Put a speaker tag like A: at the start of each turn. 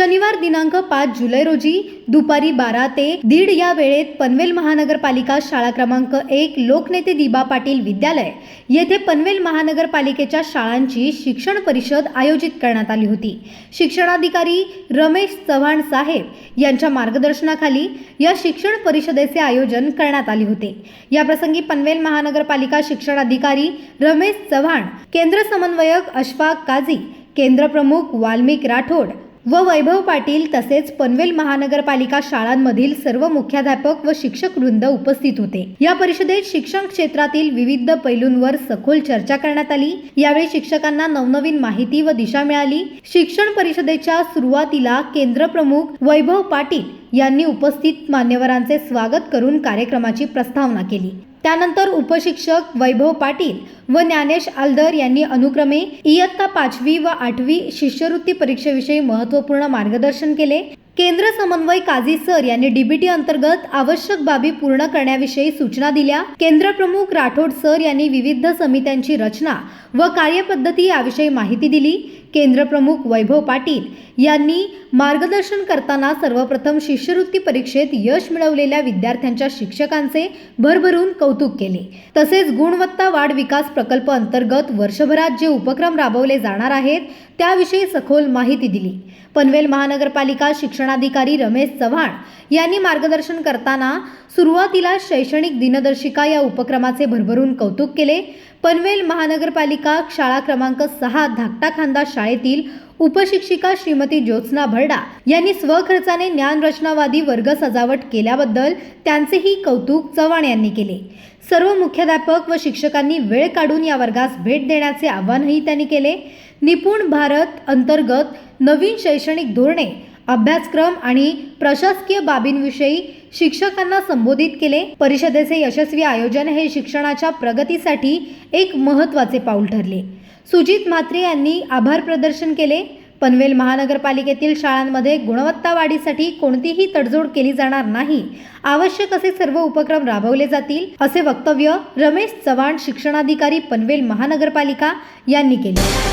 A: शनिवार दिनांक पाच जुलै रोजी दुपारी बारा ते दीड या वेळेत पनवेल महानगरपालिका शाळा क्रमांक एक लोकनेते दिबा पाटील विद्यालय येथे पनवेल महानगरपालिकेच्या शाळांची शिक्षण परिषद आयोजित करण्यात आली होती. शिक्षणाधिकारी रमेश चव्हाण साहेब यांच्या मार्गदर्शनाखाली या शिक्षण परिषदेचे आयोजन करण्यात आले होते. याप्रसंगी पनवेल महानगरपालिका शिक्षणाधिकारी रमेश चव्हाण केंद्र समन्वयक अशफाक काझी केंद्र प्रमुख वाल्मिक राठोड व वैभव पाटील तसेच पनवेल महानगरपालिका शाळांमधील सर्व मुख्याध्यापक व शिक्षक वृंद उपस्थित होते. या परिषदेत शिक्षण क्षेत्रातील विविध पैलूंवर सखोल चर्चा करण्यात आली. यावेळी शिक्षकांना नवनवीन माहिती व दिशा मिळाली. शिक्षण परिषदेच्या सुरुवातीला केंद्र प्रमुख वैभव पाटील यांनी उपस्थित मान्यवरांचे स्वागत करून कार्यक्रमाची प्रस्तावना केली. त्यानंतर उपशिक्षक वैभव पाटील व ज्ञानेश आलदर यांनी अनुक्रमे इयत्ता पाचवी व आठवी शिष्यवृत्ती परीक्षेविषयी महत्त्वपूर्ण मार्गदर्शन केले. केंद्र समन्वय काझी सर यांनी डीबीटी अंतर्गत आवश्यक बाबी पूर्ण करण्याविषयी सूचना दिल्या. केंद्र प्रमुख राठोड सर यांनी विविध समित्यांची रचना व कार्यपद्धती याविषयी माहिती दिली. केंद्रप्रमुख वैभव पाटील यांनी मार्गदर्शन करताना सर्वप्रथम शिष्यवृत्ती परीक्षेत यश मिळवलेल्या विद्यार्थ्यांच्या शिक्षकांचे भरभरून कौतुक केले. तसेच गुणवत्ता वाढ विकास प्रकल्प अंतर्गत वर्षभरात जे उपक्रम राबवले जाणार आहेत त्याविषयी सखोल माहिती दिली. पनवेल महानगरपालिका शिक्षणाधिकारी रमेश चव्हाण यांनी मार्गदर्शन करताना सुरुवातीला शैक्षणिक दिनदर्शिका या उपक्रमाचे भरभरून कौतुक केले. पनवेल महानगरपालिका शाळा क्रमांक सहा धाकटा खांदा शाळेतील उपशिक्षिका श्रीमती ज्योत्स्ना भरडा यांनी स्वखर्चाने ज्ञानरचनावादी वर्ग सजावट केल्याबद्दल त्यांचेही कौतुक चव्हाण यांनी केले. सर्व मुख्याध्यापक व शिक्षकांनी वेळ काढून या वर्गास भेट देण्याचे आवाहनही त्यांनी केले. निपुण भारत अंतर्गत नवीन शैक्षणिक धोरणे अभ्यासक्रम आणि प्रशासकीय बाबींविषयी शिक्षकांना संबोधित केले. परिषदेचे यशस्वी आयोजन हे शिक्षणाच्या प्रगतीसाठी एक महत्त्वाचे पाऊल ठरले. सुजित म्हात्रे यांनी आभार प्रदर्शन केले. पनवेल महानगरपालिकेतील शाळांमध्ये गुणवत्ता वाढीसाठी कोणतीही तडजोड केली जाणार नाही. आवश्यक असे सर्व उपक्रम राबवले जातील असे वक्तव्य रमेश चव्हाण शिक्षणाधिकारी पनवेल महानगरपालिका यांनी केले.